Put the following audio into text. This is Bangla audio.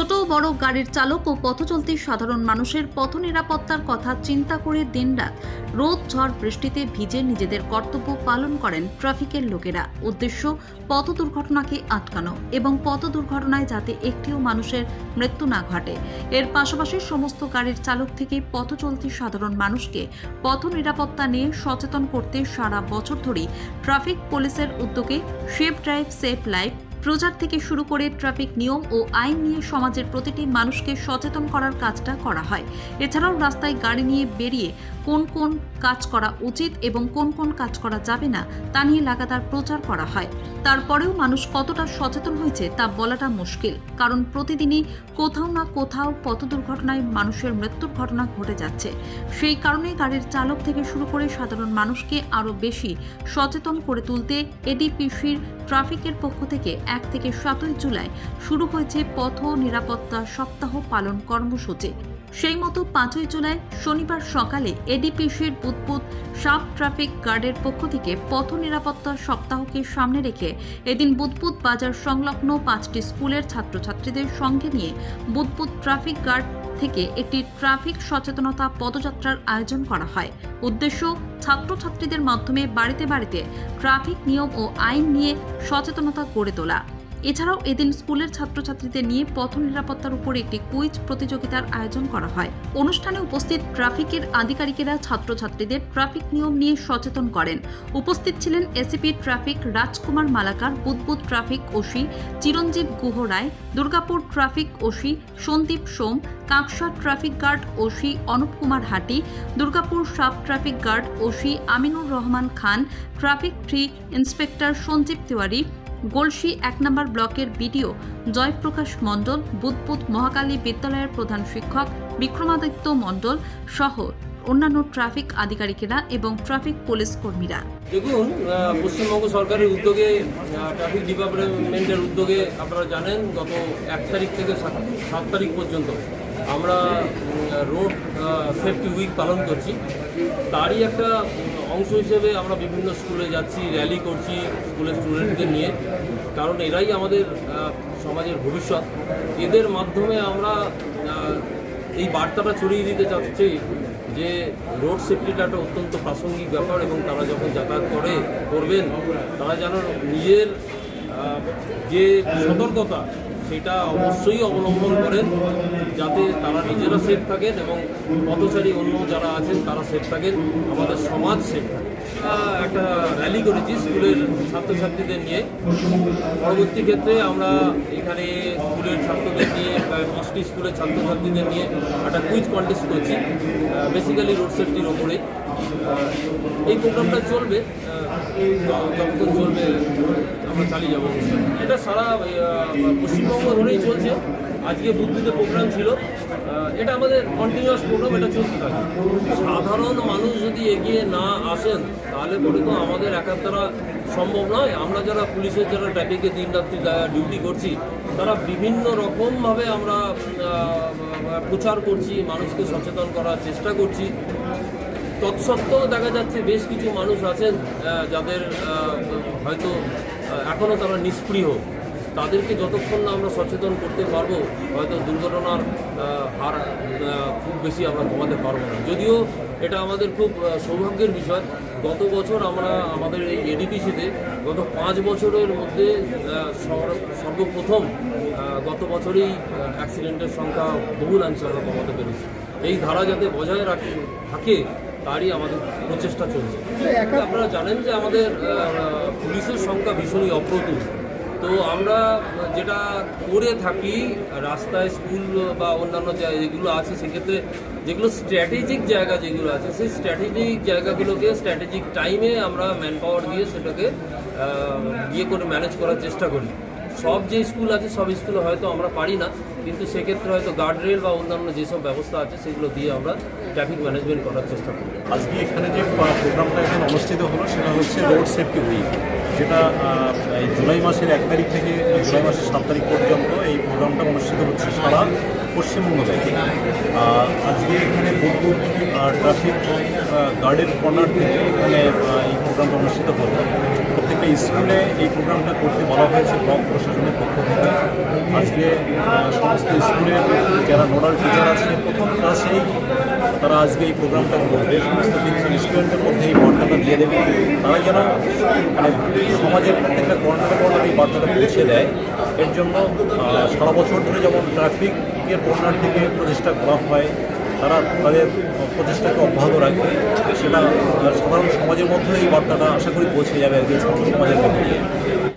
ছোট বড় গাড়ির চালক ও পথচলতি সাধারণ মানুষের পথ নিরাপত্তার কথা চিন্তা করে দিনরাত রোদ, ঝড়, বৃষ্টিতে ভিজে নিজেদের কর্তব্য পালন করেন ট্রাফিকের লোকেরা। উদ্দেশ্য, পথ দুর্ঘটনাকে আটকানো এবং পথ দুর্ঘটনায় যাতে একটিও মানুষের মৃত্যু না ঘটে। এর পাশাপাশি সমস্ত গাড়ির চালক থেকে পথ চলতি সাধারণ মানুষকে পথ নিরাপত্তা নিয়ে সচেতন করতে সারা বছর ধরেই ট্রাফিক পুলিশের উদ্যোগে সেফ ড্রাইভ সেফ লাইফ প্রচার থেকে শুরু করে ট্রাফিক নিয়ম ও আইন নিয়ে সমাজের প্রতিটি মানুষকে সচেতন করার কাজটা করা হয়। এছাড়াও রাস্তায় গাড়ি নিয়ে বেরিয়ে কোন কোন কাজ করা উচিত এবং কোন কোন কাজ করা যাবে না, তা নিয়ে লাগাতার প্রচার করা হয়। তারপরেও মানুষ কতটা সচেতন হয়েছে তা বলাটা মুশকিল, কারণ প্রতিদিনই কোথাও না কোথাও পথ দুর্ঘটনায় মানুষের মৃত্যুর ঘটনা ঘটে যাচ্ছে। সেই কারণে গাড়ির চালক থেকে শুরু করে সাধারণ মানুষকে আরও বেশি সচেতন করে তুলতে এডিপিসির ট্রাফিকের পক্ষ থেকে এক থেকে সাতই জুলাই শুরু হয়েছে পথ নিরাপত্তা সপ্তাহ পালন কর্মসূচি। সেই মতো পাঁচই জুলাই শনিবার সকালে এডিপিসির বুধপুত সাব ট্রাফিক গার্ডের পক্ষ থেকে পথ নিরাপত্তা সপ্তাহকে সামনে রেখে এদিন বুধপুত বাজার সংলগ্ন পাঁচটি স্কুলের ছাত্রছাত্রীদের সঙ্গে নিয়ে বুধপুত ট্রাফিক গার্ড থেকে একটি ট্রাফিক সচেতনতা পদযাত্রার আয়োজন করা হয়। উদ্দেশ্য, ছাত্রছাত্রীদের মাধ্যমে বাড়িতে বাড়িতে ট্রাফিক নিয়ম ও আইন নিয়ে সচেতনতা গড়ে তোলা। এছাড়াও এদিন স্কুলের ছাত্রছাত্রীদের নিয়ে পথ নিরাপত্তার উপর একটি কুইজ প্রতিযোগিতার আয়োজন করা হয়। অনুষ্ঠানে উপস্থিত ট্রাফিকের আধিকারিকেরা ছাত্রছাত্রীদের ট্রাফিক নিয়ম নিয়ে সচেতন করেন। উপস্থিত ছিলেন ACP traffic Rajkumar Malakar Budbud traffic OC Chiranjib Guha Roy, Durgapur traffic OC Sandip Som, Kanksa traffic guard OC Anup Kumar Hati, Durgapur sub traffic guard OC Aminur Rahman Khan, traffic three inspector Sanjib Tiwari Golsi এক নম্বর ব্লকের বিডিও জয়প্রকাশ মণ্ডল বুদবুদ মহাকালী বিদ্যালয়ের প্রধান শিক্ষক বিক্রমাদিত্য মণ্ডল সহ অন্যান্য ট্রাফিক আধিকারিকেরা এবং ট্রাফিক পুলিশ কর্মীরা। দেখুন পশ্চিমবঙ্গ সরকারের উদ্যোগে ট্রাফিক ডিপার্টমেন্টের উদ্যোগে আপনারা জানেন, গত এক তারিখ থেকে সাত তারিখ পর্যন্ত আমরা রোড সেফটি উইক পালন করছি। তারই একটা অংশ হিসেবে আমরা বিভিন্ন স্কুলে যাচ্ছি র্যালি করছি স্কুলের স্টুডেন্টদের নিয়ে। কারণ এরাই আমাদের সমাজের ভবিষ্যৎ। এদের মাধ্যমে আমরা এই বার্তাটা ছড়িয়ে দিতে চাচ্ছি যে রোড সেফটিটা একটা অত্যন্ত প্রাসঙ্গিক ব্যাপার এবং তারা যখন যাতায়াত করে, করবেন, তারা যেন নিজের যে সতর্কতা সেটা অবশ্যই অবলম্বন করেন, যাতে তারা নিজেরা সেফ থাকেন এবং পথচারী অন্য যারা আছেন তারা সেফ থাকেন, আমাদের সমাজ সেফ থাকে। একটা র্যালি করেছি স্কুলের ছাত্রছাত্রীদের নিয়ে। পরবর্তী ক্ষেত্রে আমরা এখানে স্কুলের ছাত্রদের নিয়ে পাঁচটি স্কুলের ছাত্রছাত্রীদের নিয়ে একটা কুইজ কন্টেস্ট করছি বেসিক্যালি রোড সেফটির ওপরে। এই প্রোগ্রামটা চলবে যতক্ষণ চলবে। আমরা চালিয়ে যাব। এটা সারা পশ্চিমবঙ্গ ধরেই চলছে। আজকে বুদ্ধিতে প্রোগ্রাম ছিল। এটা আমাদের কন্টিনিউয়াস প্রোগ্রাম এটা চলতে থাকে সাধারণ মানুষ যদি এগিয়ে না আসেন, তাহলে পরে তো আমাদের একার দ্বারা সম্ভব নয়। আমরা যারা পুলিশের যারা ট্রাফিকে দিন রাত্রি ডিউটি করছি, তারা বিভিন্ন রকমভাবে আমরা প্রচার করছি, মানুষকে সচেতন করার চেষ্টা করছি। তৎসত্ত্বেও দেখা যাচ্ছে বেশ কিছু মানুষ আছেন যাদের হয়তো এখনও তারা নিষ্ক্রিয় তাদেরকে যতক্ষণ না আমরা সচেতন করতে পারব, হয়তো দুর্ঘটনার হার খুব বেশি আমরা কমাতে পারব না। যদিও এটা আমাদের খুব সৌভাগ্যের বিষয়, গত বছর আমরা আমাদের এই এডিপিসিতে গত পাঁচ বছরের মধ্যে সর্বপ্রথম গত বছরেই অ্যাক্সিডেন্টের সংখ্যা বহুলাংশে আমরা কমাতে পেরেছি। এই ধারা যাতে বজায় রাখে, থাকে তারই আমাদের প্রচেষ্টা চলছে। আপনারা জানেন যে আমাদের পুলিশের সংখ্যা ভীষণই অপ্রতুল। তো আমরা যেটা করে থাকি রাস্তায় স্কুল বা অন্যান্য যেগুলো আছে সেক্ষেত্রে যেগুলো স্ট্র্যাটেজিক জায়গা যেগুলো আছে সেই স্ট্র্যাটেজিক জায়গাগুলোকে স্ট্র্যাটেজিক টাইমে আমরা ম্যান পাওয়ার দিয়ে সেটাকে ইয়ে করে ম্যানেজ করার চেষ্টা করি। সব যে স্কুল আছে, সব স্কুলে হয়তো আমরা পারি না, কিন্তু সেক্ষেত্রে হয়তো গার্ডরেল বা অন্যান্য যেসব ব্যবস্থা আছে, সেগুলো দিয়ে আমরা ট্রাফিক ম্যানেজমেন্ট করার চেষ্টা করি আজকে এখানে যে প্রোগ্রামটা এখানে অনুষ্ঠিত হলো, সেটা হচ্ছে রোড সেফটি উইক এই জুলাই মাসের এক তারিখ থেকে, জুলাই মাসের সাত তারিখ পর্যন্ত এই প্রোগ্রামটা অনুষ্ঠিত হচ্ছে সারা পশ্চিমবঙ্গ থেকে আজকে এখানে বুদবুদ ট্রাফিক গার্ডের কর্নার থেকে এখানে এই প্রোগ্রামটা অনুষ্ঠিত হলো। প্রত্যেকটা স্কুলে এই প্রোগ্রামটা করতে বলা হয়েছে ব্লক প্রশাসনের পক্ষ থেকে। আজকে সমস্ত স্কুলের যারা নোডাল টিচার আছে, প্রথম ক্লাসেই তারা আজকে এই প্রোগ্রামটা করবে। সমস্ত স্টুডেন্টদের মধ্যে এই বার্তাটা দিয়ে দেবে। তারা যেন মানে সমাজের প্রত্যেকটা কর্নারে কর্নারে এই বার্তাটা পৌঁছে দেয়। এর জন্য সারা বছর ধরে যেমন ট্রাফিকের কর্নার থেকে প্রচেষ্টা করা হয়, তারা তাদের প্রচেষ্টাকে অব্যাহত রাখবে সেটা সাধারণ সমাজের মধ্যে এই বার্তাটা আশা করি পৌঁছে যাবে আর ছাত্র সমাজের মধ্যে